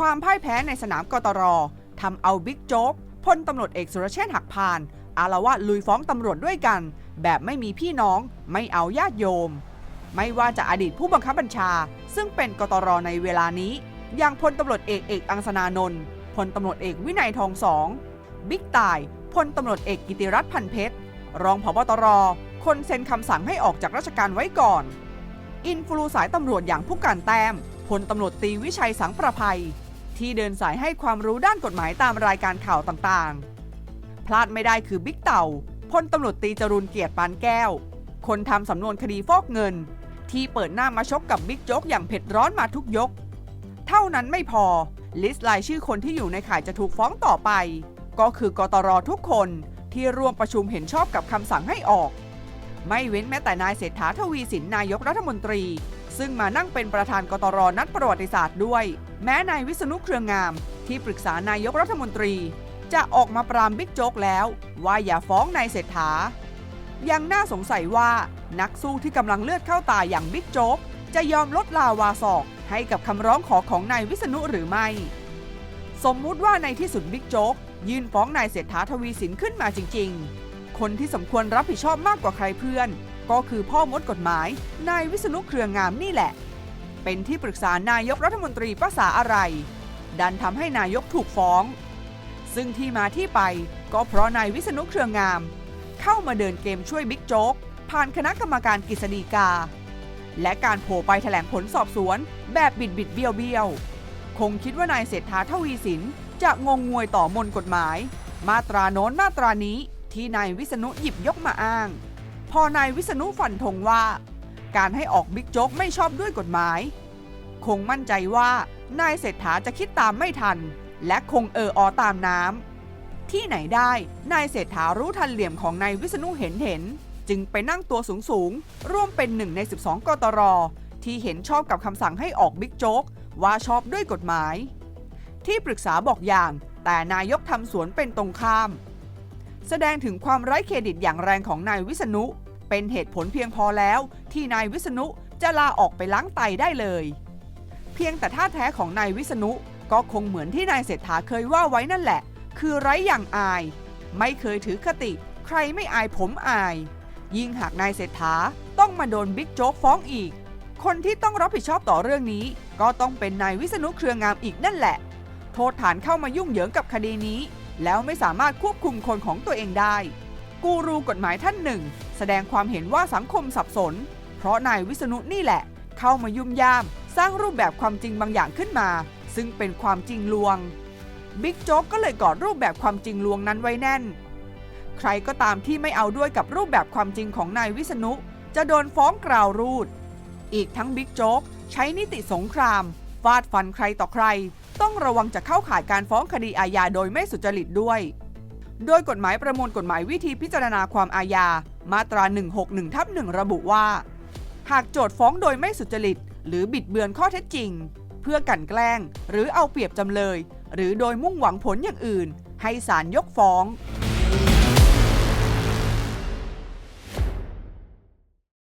ความพ่ายแพ้ในสนามกตรทำเอาบิ๊กโจ๊กพลตำรวจเอกสุรเชษฐ์หักพาน อารวาสลุยฟ้องตำรวจด้วยกัน แบบไม่มีพี่น้อง ไม่เอาญาติโยม ไม่ว่าจะอดีตผู้บังคับบัญชา ซึ่งเป็นกตรในเวลานี้ อย่างพลตำรวจเอกเอกอังสนานนท์พลตำรวจเอกวินัยทองสองบิ๊กต่ายพลตำรวจเอกกิติรัตน์พันเพชรรองผบตร คนเซ็นคำสั่งให้ออกจากราชการไว้ก่อน อินฟลูสายตำรวจอย่างผู้การแต้มพลตำรวจตีวิชัยสังประภัย ที่เดินสายให้ความรู้ด้านกฎหมายตามรายการข่าวต่างๆ พลาดไม่ได้คือบิ๊กเต่าพลตำรวจตีจรุนเกียรติปานแก้ว คนทำสำนวนคดีฟอกเงิน ที่เปิดหน้ามาชกกับบิ๊กโจ๊กอย่างเผ็ดร้อนมาทุกยก เท่านั้นไม่พอ ลิสต์รายชื่อคนที่อยู่ในข่ายจะถูกฟ้องต่อไป ก็คือกตรทุกคนที่ร่วมประชุมเห็นชอบกับคำสั่งให้ออก ไม่เว้นแม้แต่นายเศรษฐาทวีสินนายกรัฐมนตรี ซึ่งมานั่งเป็นประธานกตรนัดประวัติศาสตร์ด้วย แม้นายวิษณุเครืองาม ที่ปรึกษานายกรัฐมนตรี จะออกมาปรามบิ๊กโจ๊กแล้ว ว่าอย่าฟ้องนายเศรษฐา ยังน่าสงสัยว่านักสู้ที่กำลังเลือดเข้าตาอย่างบิ๊กโจ๊กจะยอมลดลาวาศอกให้กับคำร้องขอของนายวิษณุหรือไม่ สมมุติว่าในที่สุดบิ๊กโจ๊กยื่นฟ้องนายเศรษฐาทวีสินขึ้นมาจริง ๆ คนที่สมควรรับผิดชอบมากกว่าใครเพื่อน ก็คือพ่อมดกฎหมาย นายวิษณุเครืองามนี่แหละ เป็นที่ปรึกษานายกรัฐมนตรีภาษาอะไร ดันทำให้นายกถูกฟ้อง ซึ่งที่มาที่ไปก็เพราะนายวิษณุเครืองาม เข้ามาเดินเกมช่วยบิ๊กโจ๊กผ่านคณะกรรมการกฤษฎีกา และการโผล่ไปแถลงผลสอบสวนแบบบิดบิดเบี้ยวเบี้ยวคงคิดว่านายเศรษฐาทวีสินจะงงงวยต่อมนกฎหมาย มาตราโน้นมาตรานี้ที่นายวิษณุหยิบยกมาอ้าง พอนายวิษณุฟันธงว่า การให้ออกบิ๊กโจ๊กไม่ชอบด้วยกฎหมาย คงมั่นใจว่านายเศรษฐาจะคิดตามไม่ทัน และคงเอออตามน้ำที่ไหนได้นายเศรษฐารู้ทันเหลี่ยมของนายวิษณุเห็นเห็น จึงไปนั่งตัวสูงสูงร่วมเป็นหนึ่งใน 12 กตร ที่เห็นชอบกับคำสั่งให้ออกบิ๊กโจ๊กว่าชอบด้วยกฎหมาย ที่ปรึกษาบอกอย่าง แต่นายกทำสวนเป็นตรงข้าม แสดงถึงความไร้เครดิตอย่างแรงของนายวิษณุ เป็นเหตุผลเพียงพอแล้วที่นายวิษณุจะลาออกไปล้างไตได้เลย เพียงแต่ท่าแท้ของนายวิษณุก็คงเหมือนที่นายเศรษฐาเคยว่าไว้นั่นแหละ คือไร้อย่างอาย ไม่เคยถือคติ ใครไม่อายผมอาย ยิ่งหากนายเศรษฐาต้องมาโดนบิ๊กโจ๊กฟ้องอีก คนที่ต้องรับผิดชอบต่อเรื่องนี้ ก็ต้องเป็นนายวิษณุเครืองามอีกนั่นแหละ โทษฐานเข้ามายุ่งเหยิงกับคดีนี้ แล้วไม่สามารถควบคุมคนของตัวเองได้ กูรูกฎหมายท่านหนึ่ง แสดงความเห็นว่าสังคมสับสน เพราะนายวิษณุนี่แหละ เข้ามายุ่มย่าม สร้างรูปแบบความจริงบางอย่างขึ้นมา ซึ่งเป็นความจริงลวงบิ๊กโจ๊กก็เลยกอดรูปแบบความจริงลวงนั้นไว้แน่น ใครก็ตามที่ไม่เอาด้วยกับรูปแบบความจริงของนายวิษณุ จะโดนฟ้องกล่าวรูด อีกทั้งบิ๊กโจ๊กใช้นิติสงครามฟาดฟันใครต่อใคร ต้องระวังจะเข้าข่ายการฟ้องคดีอาญาโดยไม่สุจริตด้วย โดยกฎหมายประมวลกฎหมายวิธีพิจารณาความอาญา มาตรา 161ทับ1ระบุว่า หากโจทย์ฟ้องโดยไม่สุจริต หรือบิดเบือนข้อเท็จจริง เพื่อกั่นแกล้ง หรือเอาเปรียบจำเลย หรือโดยมุ่งหวังผลอย่างอื่น ให้ศาลยกฟ้อง